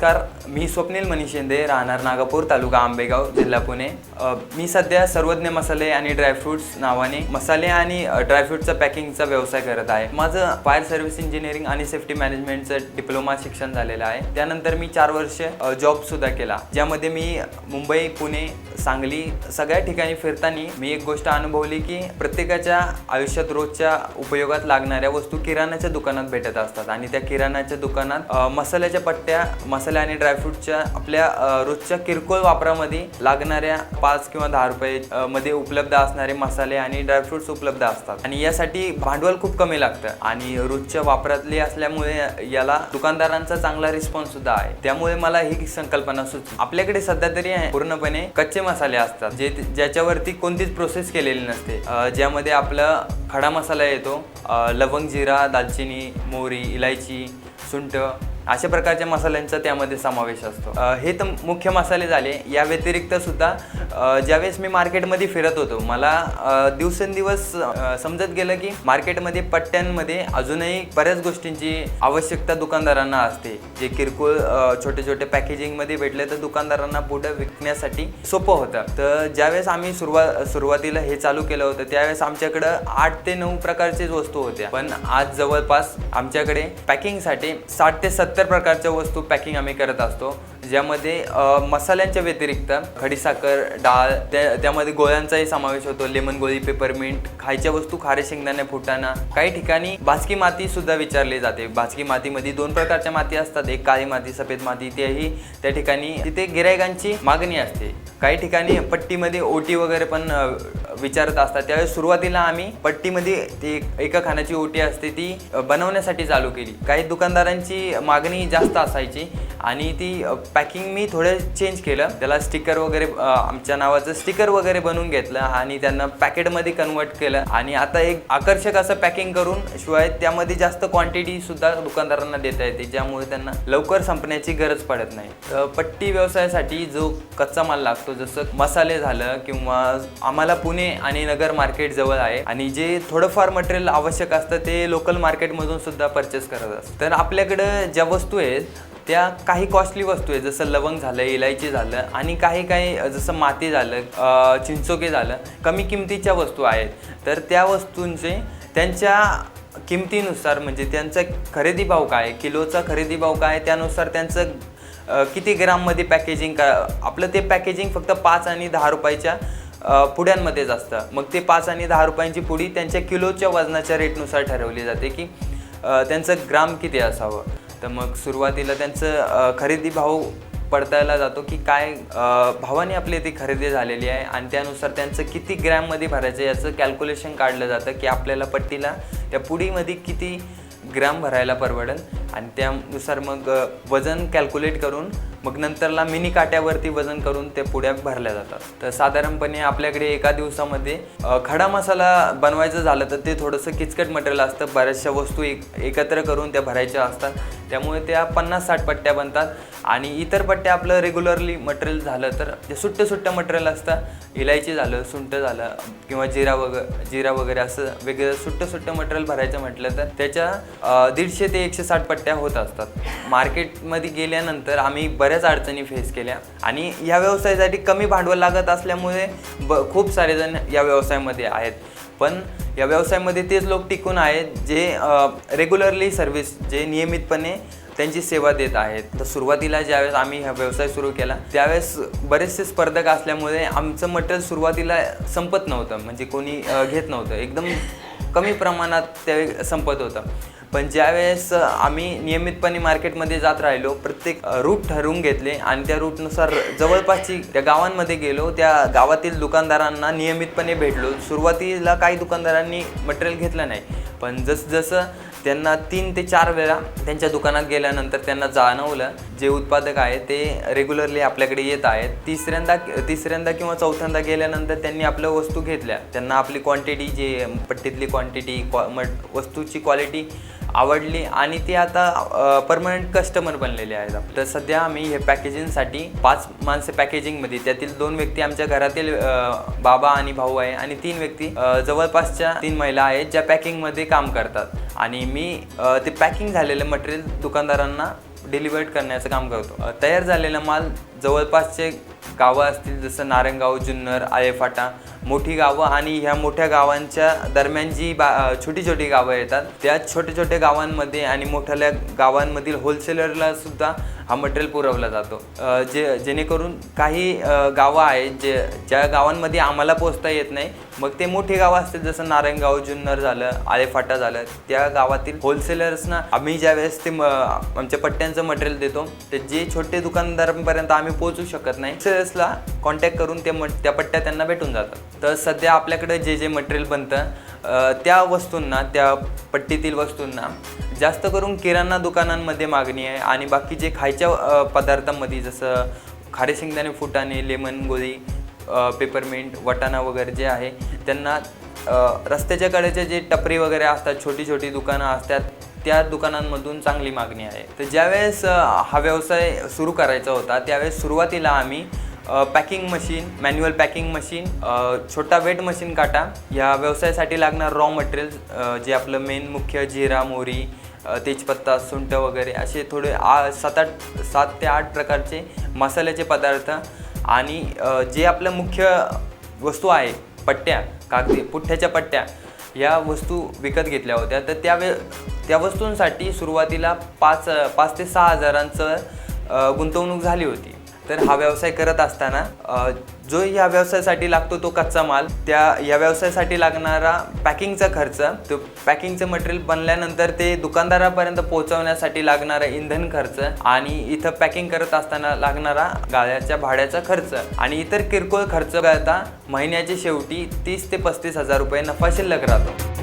Oscar. मी स्वप्नील मनीष शिंदे राहणार नागापूर तालुका आंबेगाव जिल्हा पुणे. मी सध्या सर्वज्ञ मसाले आणि ड्रायफ्रुट्स नावाने मसाले आणि ड्रायफ्रुटचा पॅकिंगचा व्यवसाय करत आहे. माझं फायर सर्व्हिस इंजिनिअरिंग आणि सेफ्टी मॅनेजमेंटचं डिप्लोमा शिक्षण झालेलं आहे. त्यानंतर मी चार वर्ष जॉबसुद्धा जॉब सुद्धा केला. ज्यामध्ये मी मुंबई पुणे सांगली सगळ्या ठिकाणी फिरताना मी एक गोष्ट अनुभवली की प्रत्येकाच्या आयुष्यात रोजच्या उपयोगात लागणाऱ्या वस्तू किराणाच्या दुकानात भेटत असतात. आणि त्या किराणाच्या दुकानात मसाल्याच्या पट्ट्या मसाले आणि ड्रायफ्रूटच्या आपल्या रोजच्या किरकोळ वापरामध्ये लागणाऱ्या पाच किंवा दहा रुपये मध्ये उपलब्ध असणारे मसाले आणि ड्रायफ्रुट्स उपलब्ध असतात. आणि यासाठी भांडवल खूप कमी लागतं. आणि रोजच्या वापरातली असल्यामुळे याला दुकानदारांचा चांगला रिस्पॉन्स सुद्धा आहे. त्यामुळे मला ही संकल्पना सुचली. आपल्याकडे सध्या तरी आहे पूर्णपणे कच्चे मसाले असतात जे ज्याच्यावरती कोणतीच प्रोसेस केलेली नसते. ज्यामध्ये आपलं खडा मसाला येतो लवंग जिरा दालचिनी मोहरी इलायची सुंठ अशा प्रकारच्या मसाल्यांचा त्यामध्ये समावेश असतो. हे तर मुख्य मसाले झाले. या व्यतिरिक्त सुद्धा ज्यावेळेस मी मार्केटमध्ये फिरत होतो मला दिवसेंदिवस समजत गेलं की मार्केटमध्ये पट्ट्यांमध्ये अजूनही बऱ्याच गोष्टींची आवश्यकता दुकानदारांना असते. जे किरकोळ छोटे छोटे पॅकेजिंगमध्ये भेटले तर दुकानदारांना पुढे विकण्यासाठी सोपं होतं. तर ज्यावेळेस आम्ही सुरुवात सुरुवातीला हे चालू केलं होतं त्यावेळेस आमच्याकडं आठ ते नऊ प्रकारचेच वस्तू होत्या. पण आज जवळपास आमच्याकडे पॅकिंगसाठी साठ ते सत्तर सत्तर प्रकारच्या वस्तू पॅकिंग आम्ही करत असतो. ज्यामध्ये मसाल्यांच्या व्यतिरिक्त खडीसाखर डाळ त्या त्यामध्ये गोळ्यांचाही समावेश होतो. लेमन गोळी पेपरमिंट खायच्या वस्तू खारे शेंगदाणे फुटाणा. काही ठिकाणी भाजकी माती सुद्धा विचारली जाते. भाजकी मातीमध्ये दोन प्रकारच्या माती असतात. एक काळी माती सफेद माती तेही त्या ठिकाणी. तिथे गिरायकांची मागणी असते. काही ठिकाणी पट्टीमध्ये ओटी वगैरे पण विचारत असतात. त्यावेळेस सुरुवातीला आम्ही पट्टीमध्ये ती एका खाण्याची ओटी असते ती बनवण्यासाठी चालू केली. काही दुकानदारांची मागणी जास्त असायची आणि ती पॅकिंग मी थोडं चेंज केलं. त्याला स्टिकर वगैरे आमच्या नावाचं स्टिकर वगैरे बनवून घेतलं आणि त्यांना पॅकेटमध्ये कन्वर्ट केलं. आणि आता एक आकर्षक असं पॅकिंग करून शिवाय त्यामध्ये जास्त क्वांटिटी सुद्धा दुकानदारांना देता येते ज्यामुळे त्यांना लवकर संपण्याची गरज पडत नाही. तर पट्टी व्यवसायासाठी जो कच्चा माल लागतो जसं मसाले झालं किंवा आम्हाला पुणे आणि नगर मार्केट जवळ आहे आणि जे थोडंफार मटेरियल आवश्यक असतं ते लोकल मार्केटमधून सुद्धा परचेस करत असतं तर आपल्याकडं ज्या वस्तू आहेत त्या काही कॉस्टली वस्तू आहेत जसं लवंग झालं इलायची झालं आणि काही काही जसं माती झालं चिंचोके झालं कमी किमतीच्या वस्तू आहेत. तर त्या वस्तूंचे त्यांच्या किमतीनुसार म्हणजे त्यांचा खरेदी भाव काय किलोचा खरेदी भाव काय त्यानुसार त्यांचं किती ग्राममध्ये पॅकेजिंग का आपलं ते पॅकेजिंग फक्त पाच आणि दहा रुपयाच्या पुड्यांमध्येच असतं. मग ते पाच आणि दहा रुपयांची पुडी त्यांच्या किलोच्या वजनाच्या रेटनुसार ठरवली जाते की त्यांचं ग्राम किती असावं. तर मग सुरुवातीला त्यांचं खरेदी भाव पडतायला जातो की काय भावाने आपली ती खरेदी झालेली आहे आणि त्यानुसार त्यांचं किती ग्रॅममध्ये भरायचं याचं कॅल्क्युलेशन काढलं जातं की आपल्याला पट्टीला त्या पुडीमध्ये किती ग्रॅम भरायला परवडेल. आणि त्यानुसार मग वजन कॅल्क्युलेट करून मग नंतरला मिनी काट्यावरती वजन करून त्या पुड्या भरल्या जातात. तर साधारणपणे आपल्याकडे एका दिवसामध्ये खडा मसाला बनवायचं झालं तर ते थोडंसं किचकट मटेरियल असतं. बऱ्याचशा वस्तू एक एकत्र करून त्या भरायच्या असतात. त्यामुळे त्या पन्नास साठ पट्ट्या बनतात. आणि इतर पट्ट्या आपलं रेग्युलरली मटेरियल झालं तर जे सुट्टं सुट्टं मटेरियल असतं इलायची झालं सुंठ झालं किंवा जिरा वगैरे जिरा वगैरे असं वेगळं सुट्टं सुट्टं मटेरियल भरायचं म्हटलं तर त्याच्या दीडशे ते एकशे साठ पट्ट्या होत असतात. मार्केटमध्ये गेल्यानंतर आम्ही बऱ्याच अडचणी फेस केल्या आणि या व्यवसायासाठी कमी भांडवल लागत असल्यामुळे ब खूप सारे जण या व्यवसायामध्ये आहेत. पण या व्यवसायामध्ये तेच लोक टिकून आहेत जे रेग्युलरली सर्व्हिस जे नियमितपणे त्यांची सेवा देत आहेत. तर सुरुवातीला ज्यावेळेस आम्ही हा व्यवसाय सुरू केला त्यावेळेस बरेचसे स्पर्धक असल्यामुळे आमचं मटेरियल सुरुवातीला संपत नव्हतं. म्हणजे कोणी घेत नव्हतं. एकदम कमी प्रमाणात ते संपत होतं. पण ज्यावेळेस आम्ही नियमितपणे मार्केटमध्ये जात राहिलो प्रत्येक रूट ठरवून घेतले आणि त्या रूटनुसार जवळपासची त्या गावांमध्ये गेलो त्या गावातील दुकानदारांना नियमितपणे भेटलो. सुरुवातीला काही दुकानदारांनी मटेरियल घेतलं नाही पण जसजसं जसं त्यांना तीन ते चार वेळा त्यांच्या दुकानात गेल्यानंतर त्यांना जाणवलं जे उत्पादक आहे ते रेग्युलरली आपल्याकडे येत आहेत. तिसऱ्यांदा तिसऱ्यांदा किंवा चौथ्यांदा गेल्यानंतर त्यांनी आपल्या वस्तू घेतल्या. त्यांना आपली क्वांटिटी जे पट्टीतली क्वांटिटी क्वा मट वस्तूची क्वालिटी आवडली आणि ते आता परमनंट कस्टमर बनलेले आहेत. तर सध्या आम्ही हे पॅकेजिंगसाठी पाच माणसं पॅकेजिंगमध्ये त्यातील दोन व्यक्ती आमच्या घरातील बाबा आणि भाऊ आहे आणि तीन व्यक्ती जवळपासच्या तीन महिला आहेत ज्या पॅकिंगमध्ये काम करतात. आणि मी ते पॅकिंग झालेलं मटेरियल दुकानदारांना डिलिव्हर्ड करण्याचं काम करतो. तयार झालेला माल जवळपासचे गावं असतील जसं नारंगाव जुन्नर आळेफाटा मोठी गावं आणि ह्या मोठ्या गावांच्या दरम्यान जी बा छोटी छोटी गावं येतात त्या छोट्या छोट्या गावांमध्ये आणि मोठ्या गावांमधील होलसेलरला सुद्धा हा मटेरियल पुरवला जातो. जे जेणेकरून काही गावं आहेत जे ज्या गावांमध्ये आम्हाला पोचता येत नाही मग ते मोठी गावं असतील जसं नारायणगाव जुन्नर झालं आळेफाटा झालं त्या गावातील होलसेलर्सना आम्ही ज्यावेळेस ते म- आमच्या पट्ट्यांचं मटेरियल देतो ते जे छोटे दुकानदारांपर्यंत आम्ही पोहोचू शकत नाही सेल्सला कॉन्टॅक्ट करून ते म त्या पट्ट्या त्यांना भेटून जातात. तर सध्या आपल्याकडे जे जे मटेरियल बनतं त्या वस्तूंना त्या पट्टीतील वस्तूंना जास्त करून किराणा दुकानांमध्ये मागणी आहे आणि बाकी जे खायच्या पदार्थांमध्ये जसं खारे शेंगदाणे फुटाणे लेमन गोळी पेपरमिंट वटाणा वगैरे जे आहे त्यांना रस्त्याच्या कडेचे जे टपरी वगैरे असतात छोटी छोटी दुकानं असतात त्या दुकानांमधून चांगली मागणी आहे. तर ज्यावेळेस हा व्यवसाय सुरू करायचा होता त्यावेळेस सुरुवातीला आम्ही packing machine manual packing machine छोटा वेट मशीन काटा. या व्यवसायासाठी लागणार रॉ मटेरियल जे आपलं मेन मुख्य जिरा मोहरी तेजपत्ता सुंठ वगैरे असे थोडे आ सात आठ सात ते आठ प्रकारचे मसाल्याचे पदार्थ आणि जे आपलं मुख्य वस्तू आहे पट्ट्या कागदी पुठ्ठ्याच्या पट्ट्या या वस्तू विकत घेतल्या होत्या. तर त्या वे त्या वस्तूंसाठी सुरुवातीला पाच पाच ते सहा हजारांचं गुंतवणूक झाली होती. तर हा व्यवसाय करत असताना जो या व्यवसायासाठी लागतो तो कच्चा माल. त्या या व्यवसायासाठी लागणारा पॅकिंगचा खर्च तो पॅकिंगचं मटेरियल बनल्यानंतर ते दुकानदारापर्यंत पोहोचवण्यासाठी लागणारा इंधन खर्च आणि इथं पॅकिंग करत असताना लागणारा गाळ्याच्या भाड्याचा खर्च आणि इतर किरकोळ खर्च करता महिन्याच्या शेवटी तीस ते पस्तीस हजार रुपये नफा शिल्लक राहतो.